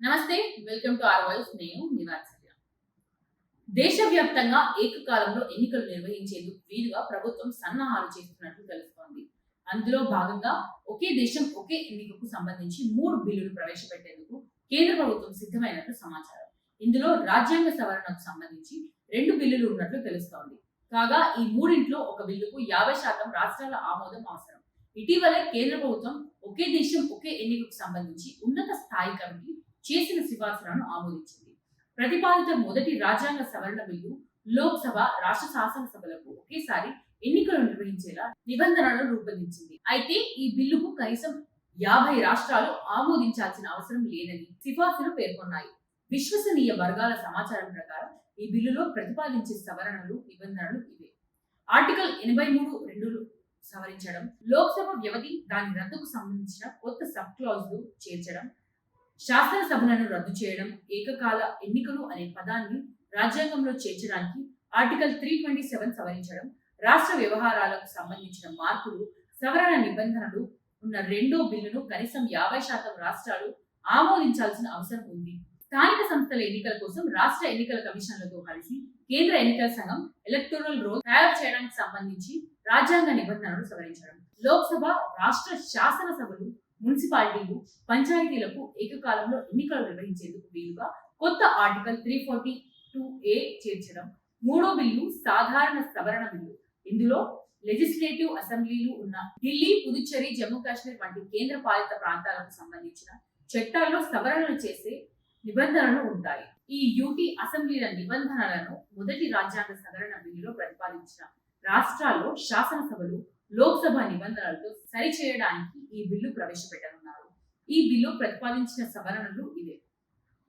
నమస్తే welcome to are voice నేను నివాత్సల్య దేశవ్యాప్తంగా ఏకకాలంలో ఎన్నికలు నిర్వహించేందుకు వీలుగా ప్రభుత్వం సన్నాహాలు చేస్తున్నట్లు తెలుస్తోంది. అందులో భాగంగా ఒకే దేశం ఒకే ఎన్నికకు సంబంధించి మూడు బిల్లులు ప్రవేశపెట్టేందుకు కేంద్ర ప్రభుత్వం సిద్ధమైనట్లు సమాచారం. ఇందులో రాజ్యాంగ సవరణకు సంబంధించి రెండు బిల్లులు ఉన్నట్లు తెలుస్తోంది. కాగా ఈ మూడింట్లో ఒక బిల్లుకు యాభై శాతం రాష్ట్రాల ఆమోదం అవసరం. ఇటీవలే కేంద్ర ప్రభుత్వం ఒకే దేశం ఒకే ఎన్నికకు సంబంధించి ఉన్నత స్థాయి కమిటీ చేసిన సిఫార్సులను ఆమోదించింది. ప్రతిపాదిత మొదటి రాజ్యాంగ సవరణ బిల్లు లోక్సభ రాష్ట్ర శాసనసభలకు ఒకేసారి ఎన్నికలు నిర్వహించేలా నిబంధనలను రూపొందించింది. అయితే ఈ బిల్లుకు కనీసం యాభై రాష్ట్రాలు ఆమోదించాల్సిన అవసరం లేదని సిఫార్సులు పేర్కొన్నాయి. విశ్వసనీయ వర్గాల సమాచారం ప్రకారం ఈ బిల్లులో ప్రతిపాదించే సవరణలు నిబంధనలు ఇవే. ఆర్టికల్ ఎనభై మూడు రెండు సవరించడం లోక్సభ వ్యవధి దాని రద్దుకు సంబంధించిన కొత్త సబ్ క్లాజ్లు చేర్చడం శాసనసభలను రద్దు చేయడం ఏకకాల ఎన్నికలు అనే పదాన్ని రాజ్యాంగంలో చేర్చడానికి ఆర్టికల్ త్రీ ట్వంటీ సెవెన్ సవరించడం రాష్ట్ర వ్యవహారాలకు సంబంధించిన మార్పులు సవరణ నిబంధనలు ఉన్న రెండో బిల్లును కనీసం యాభై శాతం రాష్ట్రాలు ఆమోదించాల్సిన అవసరం ఉంది. స్థానిక సంస్థల ఎన్నికల కోసం రాష్ట్ర ఎన్నికల కమిషన్లతో కలిసి కేంద్ర ఎన్నికల సంఘం ఎలక్టోరల్ రోల్ తయారు చేయడానికి సంబంధించి రాజ్యాంగ నిబంధనలు సవరించడం. లోక్సభ రాష్ట్ర శాసనసభలు మున్సిపాలిటీలు పంచాయతీలకు ఏకకాలంలో ఎన్నికలు నిర్వహించేందుకు వీలుగా కొత్త article three forty two A చేర్చడం మూడో బిల్లు సాధారణ సవరణ బిల్లు. ఇందులో లెజిస్లేటివ్ అసెంబ్లీలు ఉన్న ఢిల్లీ పుదుచ్చేరి జమ్మూ కాశ్మీర్ వంటి కేంద్ర పాలిత ప్రాంతాలకు సంబంధించిన చట్టాల్లో సవరణలు చేసే నిబంధనలు ఉంటాయి. ఈ యూటీ అసెంబ్లీల నిబంధనలను మొదటి రాజ్యాంగ సవరణ బిల్లులో ప్రతిపాదించిన రాష్ట్రాల్లో శాసనసభలు లోక్సభ నిబంధనలతో సరిచేయడానికి ఈ బిల్లు ప్రవేశపెట్టనున్నారు. ఈ బిల్లు ప్రతిపాదించిన సవరణలు ఇవే.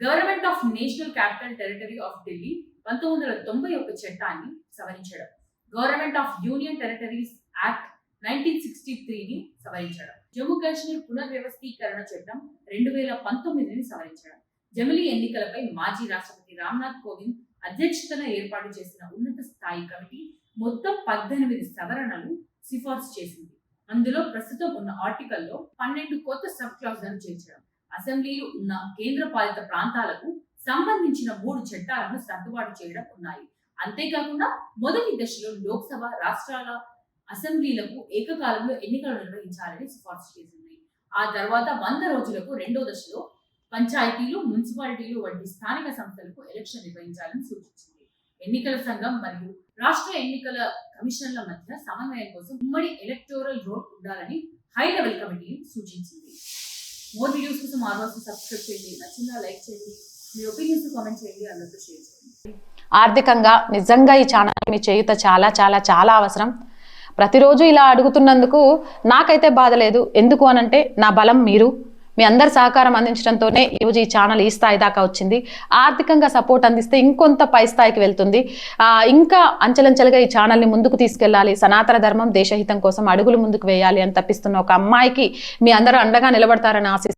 Government of national capital territory of Delhi పంతొమ్మిది వందల తొంభై ఒక చట్టాన్ని సవరించడం. Government of union territories act nineteen sixty త్రీని సవరించడం. జమ్మూ కాశ్మీర్ పునర్వ్యవస్థీకరణ చట్టం రెండు వేల పంతొమ్మిదిని సవరించడం. జమిలీ ఎన్నికలపై మాజీ రాష్ట్రపతి రామ్నాథ్ కోవింద్ అధ్యక్షతన ఏర్పాటు చేసిన ఉన్నత స్థాయి కమిటీ మొత్తం పద్దెనిమిది సవరణలు సిఫార్సు చేసింది. అందులో ప్రస్తుతం ఉన్న ఆర్టికల్లో పన్నెండు కొత్త సబ్ క్లాజులను చేర్చడం అసెంబ్లీలు ఉన్న కేంద్ర పాలిత ప్రాంతాలకు సంబంధించిన మూడు చట్టాలను సర్దుబాటు చేయడం ఉన్నాయి. అంతేకాకుండా మొదటి దశలో లోక్సభ రాష్ట్రాల అసెంబ్లీలకు ఏకకాలంలో ఎన్నికలు నిర్వహించాలని సిఫార్సు చేసింది. ఆ తర్వాత వంద రోజులకు రెండో దశలో పంచాయతీలు మున్సిపాలిటీలు వంటి స్థానిక సంస్థలకు ఎలక్షన్ నిర్వహించాలని సూచించింది. ఎన్నికల సంఘం మరియు రాష్ట్ర ఎన్నికల కమిషన్ల మధ్య సమన్వయం కోసం ఉమ్మడి ఎలక్టోరల్ రోడ్ ఉండాలని హై లెవెల్ కమిటీ సూచించింది. మోర్ వీడియోస్ కోసం ఆర్వాస్ సబ్స్క్రైబ్ చేయండి. నచ్చిందా లైక్ చేయండి. మీ ఒపీనియన్స్ కామెంట్ చేయండి. అందరితో షేర్ చేయండి. ఆర్థికంగా నిజంగా ఈ ఛానల్ మీ చేయుత చాలా చాలా చాలా అవసరం. ప్రతిరోజు ఇలా అడుగుతున్నందుకు నాకైతే బాధ లేదు. ఎందుకు అనంటే నా బలం మీరు. మీ అందరి సహకారం అందించడంతోనే ఈరోజు ఈ ఛానల్ ఈ స్థాయి దాకా వచ్చింది. ఆర్థికంగా సపోర్ట్ అందిస్తే ఇంకొంత పై స్థాయికి వెళ్తుంది. ఇంకా అంచెలంచెలుగా ఈ ఛానల్ని ముందుకు తీసుకెళ్ళాలి. సనాతన ధర్మం దేశహితం కోసం అడుగులు ముందుకు వేయాలి అని తప్పిస్తున్న ఒక అమ్మాయికి మీ అందరూ అండగా నిలబడతారని ఆశిస్తున్నాను.